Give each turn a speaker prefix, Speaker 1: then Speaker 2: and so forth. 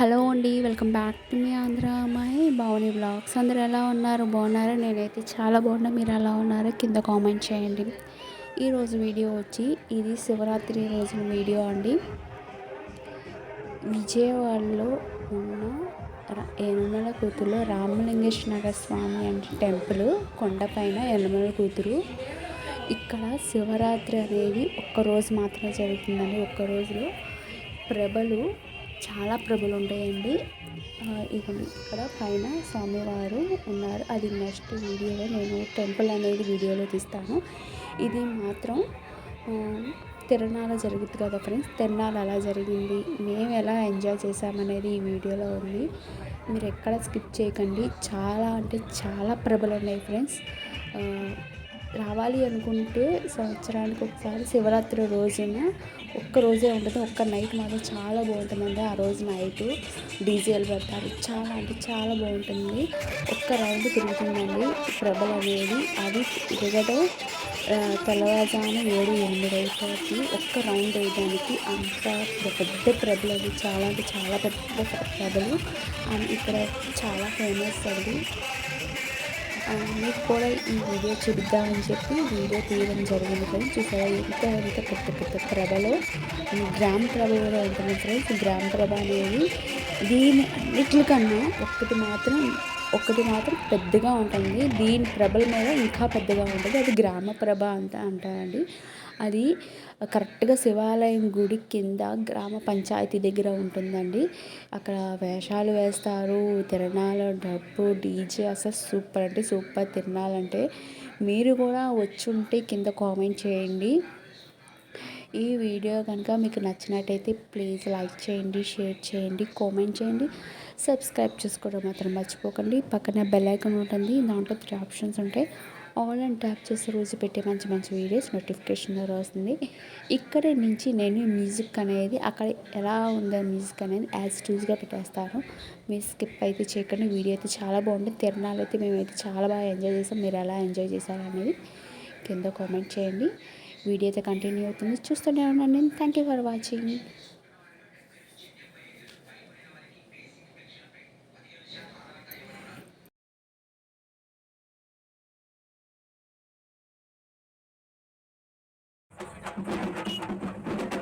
Speaker 1: Hello అండి welcome back to మీ ఆంధ్ర అమ్మాయి భవానీ బ్లాగ్స్. అందరు ఎలా ఉన్నారు? బాగున్నారా? నేనైతే చాలా బాగున్నా. మీరు ఎలా ఉన్నారో? కింద కామెంట్ చేయండి. ఈరోజు వీడియో వచ్చి ఇది శివరాత్రి రోజు వీడియో అండి. విజయవాడలో ఉన్న ఎనుమల కూతురులో రామలింగేశ్వర స్వామి అంటే టెంపుల్ కొండపైన ఎనుమల కూతురు. ఇక్కడ శివరాత్రి అనేది ఒక్కరోజు మాత్రమే జరుగుతుందండి. ఒక్క రోజులో ప్రభలు చాలా ప్రభులు ఉంటాయండి. ఇక్కడ పైన స్వామివారు ఉన్నారు. అది నెక్స్ట్ వీడియోలో నేను టెంపుల్ అనేది వీడియోలో తీస్తాను. ఇది మాత్రం తిరణాల జరుగుతుంది కదా ఫ్రెండ్స్ తిరణాలు ఎలా జరిగింది? మేము ఎలా ఎంజాయ్ చేసామనేది ఈ వీడియోలో ఉంది. మీరు ఎక్కడ స్కిప్ చేయకండి. చాలా అంటే చాలా ప్రభలు ఉన్నాయి ఫ్రెండ్స్ రావాలి అనుకుంటే సంవత్సరానికి ఒకసారి శివరాత్రి రోజున ఒక్క రోజే ఉంటుంది. ఒక్క నైట్ మాత్రం చాలా బాగుంటుందండి ఆ రోజు నైట్ డీజేలు పెడతారు. చాలా అంటే చాలా బాగుంటుంది. ఒక్క రౌండ్ తిరుగుతుందండి. ప్రభలు అనేది అది తిరగడం తెల్లవారుజామున ఏడు ఎనిమిది అయిపోతుంది ఒక్క రౌండ్ వేయడానికి అంత పెద్ద ప్రభలు అది చాలా అంటే చాలా పెద్ద ప్రభలు. ఇక్కడ చాలా ఫేమస్ అది మీకు కూడా ఈ వీడియో చూద్దామని చెప్పి వీడియో తీయడం జరిగింది ఫ్రెండ్స్. చూసారా? ఎంత ఎంత పెద్ద పెద్ద ప్రభలో. ఈ గ్రామ ప్రభ కూడా ఉంటుంది ఫ్రెండ్స్ గ్రామ ప్రభ అనేది దీని అన్నిటికన్నా ఒక్కటి మాత్రం ఒకటి మాత్రం పెద్దగా ఉంటుంది. దీని ప్రభల మీద ఇంకా పెద్దగా ఉంటుంది. అది గ్రామ ప్రభ అంట అంటారండి. అది కరెక్ట్గా శివాలయం గుడి కింద గ్రామ పంచాయతీ దగ్గర ఉంటుందండి. అక్కడ వేషాలు వేస్తారు. తిరణాలు డబ్బు డీజే అసలు సూపర్ అంటే సూపర్. తిరణాలంటే మీరు కూడా వచ్చుంటే కింద కామెంట్ చేయండి. ఈ వీడియో కనుక మీకు నచ్చినట్టయితే ప్లీజ్ లైక్ చేయండి షేర్ చేయండి కామెంట్ చేయండి. సబ్స్క్రైబ్ చేసుకోవడం మాత్రం మర్చిపోకండి. పక్కన బెల్ ఐకాన్ ఉంటుంది దాంట్లో త్రీ ఆప్షన్స్ ఉంటాయి. ఆల్ అండ్ ట్యాప్ చేసే రోజు పెట్టే మంచి మంచి వీడియోస్ నోటిఫికేషన్ ద్వారా వస్తుంది. ఇక్కడ నుంచి నేను మ్యూజిక్ అనేది అక్కడ ఎలా ఉందో మ్యూజిక్ అనేది యాజ్ టూజ్గా పెట్టేస్తాను. మీరు స్కిప్ అయితే చేయకండి. వీడియో అయితే చాలా బాగుంటుంది. తిరణాలు అయితే మేమైతే చాలా బాగా ఎంజాయ్ చేసాం. మీరు ఎలా ఎంజాయ్ చేశారు అనేది కింద కామెంట్ చేయండి. వీడియో అయితే కంటిన్యూ అవుతుంది చూస్తూనే ఉండండి thank you for watching Thank you.